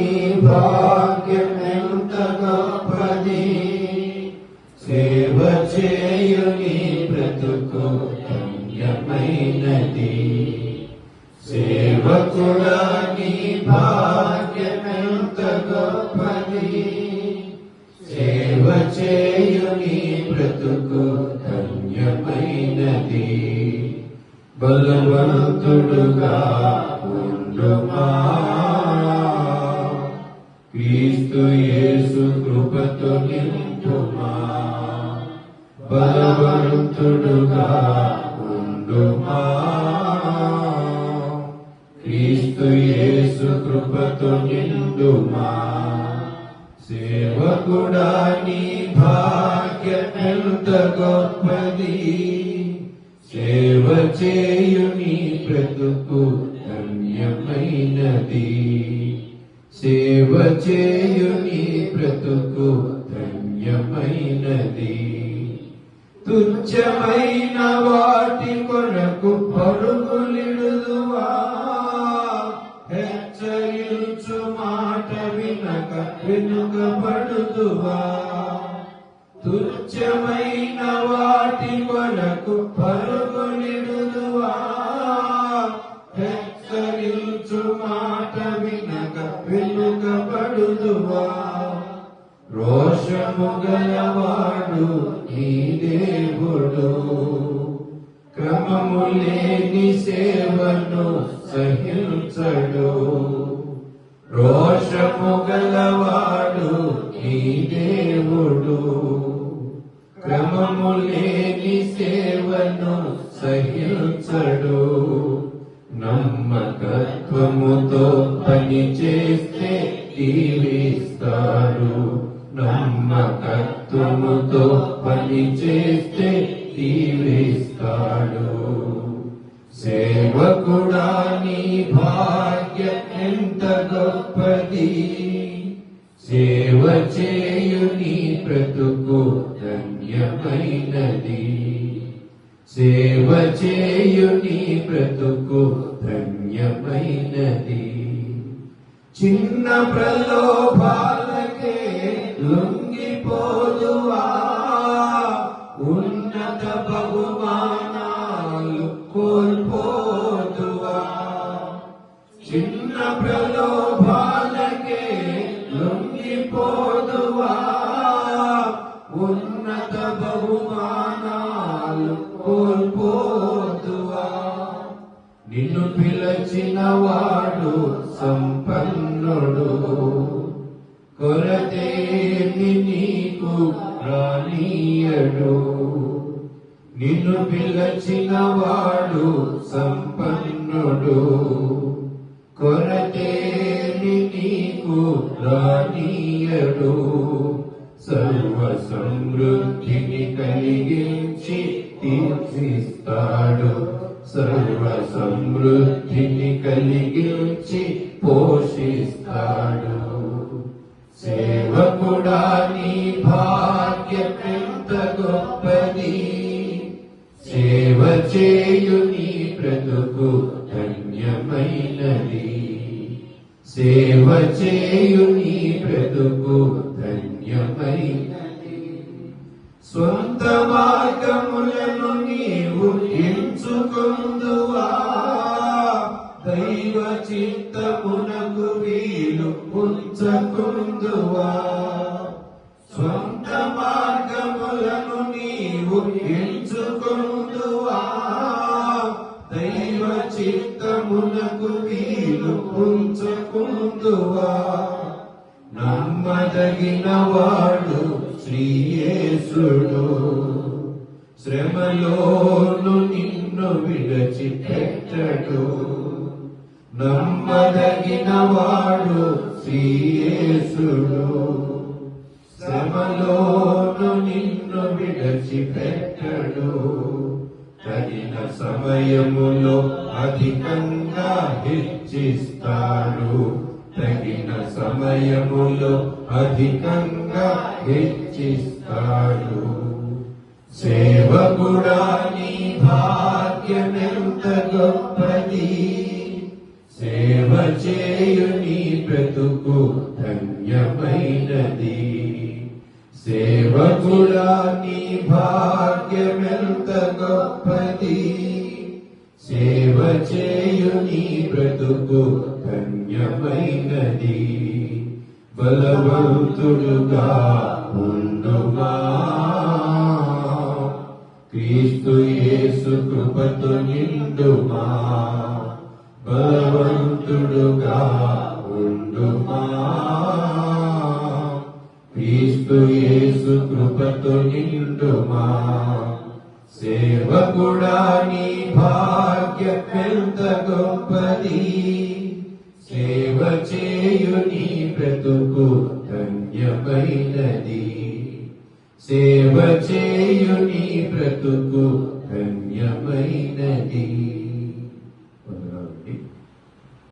నీ భాగ్యం ఎంత గొప్పది సేవ చేయు బ్రతుకు ధన్యమైనది సేవకుడా నీ భాగ్యం ఎంత గొప్పది సేవ చేయు బ్రతుకు ధన్యమైనది బలవంతుడుగా ఉండుమా క్రీస్తు యేసు కృపతో నింపుమా బలవంతుడుగా ఉండుమా. క్రీస్తు యేసు కృపతో నిండుమా. సేవకుడా నీ భాగ్యం ఎంత గొప్పది. సేవ చేయు నీ బ్రతుకు ధన్యమైనది. సేవ చేయు నీ బ్రతుకు ధన్యమైనది. తుచ్చమైన వాటి కొరకు పరుగులిడుదువా? హెచ్చరించు మాట వినక వెనుకబడుదువా? తుచ్చమైన వినక రోషము గలవాడు నీ దేవుడు. క్రమము లేని సేవను సహించడు. రోషము గలవాడు నీ దేవుడు. క్రమము లేని సేవను సహించడు. నమ్మకత్వముతో పని చేస్తే దీవిస్తాడు నమ్మకత్వముతో పని చేస్తే దీవిస్తాడు సేవకుడా నీ భాగ్యం ఎంత గొప్పది? సేవ చేయు నీ బ్రతుకు ధన్యమైనది. సేవ చేయుని బ్రతుకు ధన్యమైనది. చిన్న ప్రలోభాలకే లొంగిపోదువా? ఉన్నత బహుమానాలు కోల్పోదువా? చిన్న ప్రలో సంపన్నుడు కొరతేమి నీకు రానీయడు నిన్ను పిలచిన వాడు సంపన్నుడు. కొరతేమి నీకు రానీయడు సర్వ సమృద్ధిని కలిగించి తీర్చిస్తాడు. సర్వ సమృద్ధిని కలిగించి పోషిస్తాడు సేవకుడా నీ భాగ్యం గొప్పది సేవ చేయు నీ బ్రతుకు ధన్యమైనది సేవ చేయు నీ బ్రతుకు ధన్యమైనది స్వంతమా నీవు ఎంచుకుందువా దైవ చిత్తమునకు వీలు ఉంచకుందువా నమ్మదగిన వాడు శ్రీయేసుడు. శ్రమలోను నిన్ను విడచి పెట్టడు నమ్మదగిన వాడు శ్రీయేసుడు. శ్రమలోను నిన్ను విడచిపెట్టడు. తగిన సమయములో అధికంగా హెచ్చిస్తాడు. తగిన సమయములో అధికంగా హెచ్చిస్తాడు. సేవకుడా నీ భాగ్యమెంత గొప్పది సేవ చేయు నీ బ్రతుకు ధన్యమైనది. సేవకుడా నీ భాగ్యమెంత గొప్పది సేవ చేయు నీ బ్రతుకు ధన్యమైనది బలవంతుడుగా ఉండుమా క్రీస్తు యేసు కృపతో నిండుమా బలవంతుడుగా ఉండుమా క్రీస్తు యేసు కృపతో నిండుమా. సేవకుడా నీ భాగ్యం ఎంత గొప్పది సేవ చేయు నీ బ్రతుకు ధన్యమైనది. సేవ చేయు నీ బ్రతుకు ధన్యమైనది.